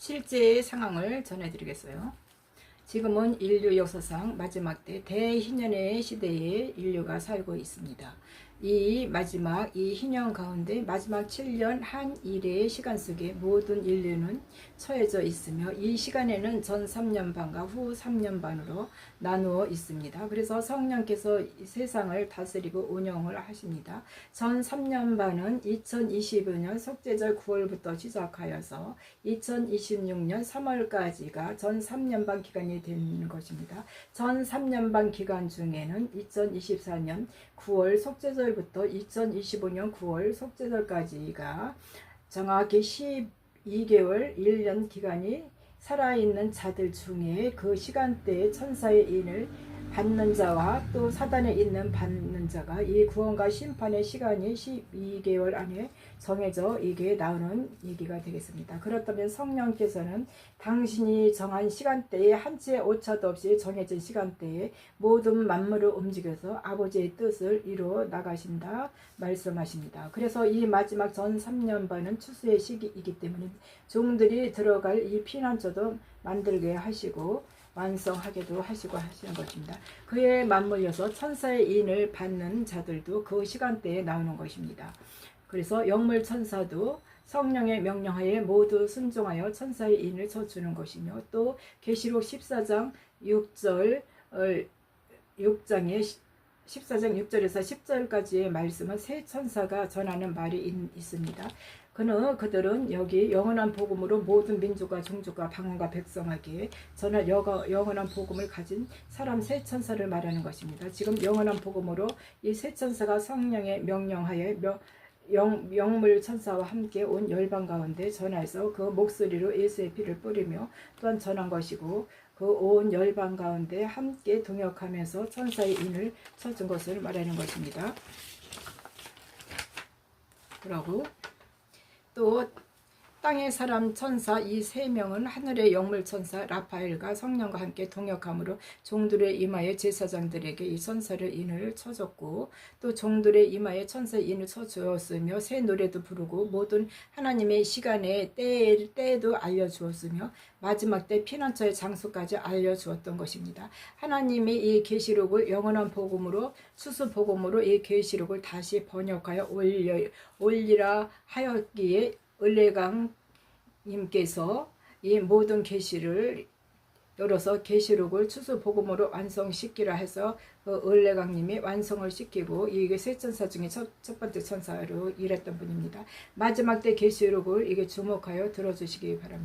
실제 상황을 전해드리겠어요. 지금은 인류 역사상 마지막 때 대희년의 시대에 인류가 살고 있습니다. 이 마지막 이 희년 가운데 마지막 7년 한 일의 시간 속에 모든 인류는 처해져 있으며 이 시간에는 전 3년 반과 후 3년 반으로 나누어 있습니다. 그래서 성령께서 이 세상을 다스리고 운영을 하십니다. 전 3년 반은 2025년 속죄절 9월부터 시작하여서 2026년 3월까지가 전 3년 반 기간이 되는 것입니다. 전 3년 반 기간 중에는 2024년 9월 속죄절 부터 2025년 9월 속죄절까지가 정확히 12개월 1년 기간이 살아있는 자들 중에 그 시간대에 천사의 인을 받는 자와 또 사단에 있는 받는 자가 이 구원과 심판의 시간이 12개월 안에 정해져 이게 나오는 얘기가 되겠습니다. 그렇다면 성령께서는 당신이 정한 시간대에 한치의 오차도 없이 정해진 시간대에 모든 만물을 움직여서 아버지의 뜻을 이루어 나가신다 말씀하십니다. 그래서 이 마지막 전 3년 반은 추수의 시기이기 때문에 종들이 들어갈 이 피난처도 만들게 하시고 완성하게도 하시고 하시는 것입니다. 그에 맞물려서 천사의 인을 받는 자들도 그 시간대에 나오는 것입니다. 그래서 영물 천사도 성령의 명령하에 모두 순종하여 천사의 인을 쳐주는 것이며 또 계시록 14장 6절 6장에 14장 6절에서 10절까지의 말씀은 새 천사가 전하는 말이 있, 있습니다. 그는 그들은 여기 영원한 복음으로 모든 민족과 종족과 방언과 백성에게 전할 영원한 복음을 가진 사람 새 천사를 말하는 것입니다. 지금 영원한 복음으로 이새 천사가 성령의 명령하에 명, 영, 영물 천사와 함께 온 열방 가운데 전하여서 그 목소리로 예수의 피를 뿌리며 또한 전한 것이고 그 온 열방 가운데 함께 동역하면서 천사의 인을 쳐준 것을 말하는 것입니다. 그러고 또 땅의 사람 천사 이 세 명은 하늘의 영물 천사 라파엘과 성령과 함께 동역함으로 종들의 이마에 제사장들에게 이 천사를 인을 쳐줬고 또 종들의 이마에 천사의 인을 쳐주었으며 새 노래도 부르고 모든 하나님의 시간에 때, 때에도 알려주었으며 마지막 때 피난처의 장소까지 알려주었던 것입니다. 하나님이 이 계시록을 영원한 복음으로 수수 복음으로 이 계시록을 다시 번역하여 올려 올리라 하였기에 을레강 님께서 이 모든 계시를 열어서 계시록을 추수 복음으로 완성시키라 해서 그 을레강님이 완성을 시키고 이게 세 천사 중에 첫, 첫 번째 천사로 일했던 분입니다. 마지막 때 계시록을 이게 주목하여 들어주시기 바랍니다.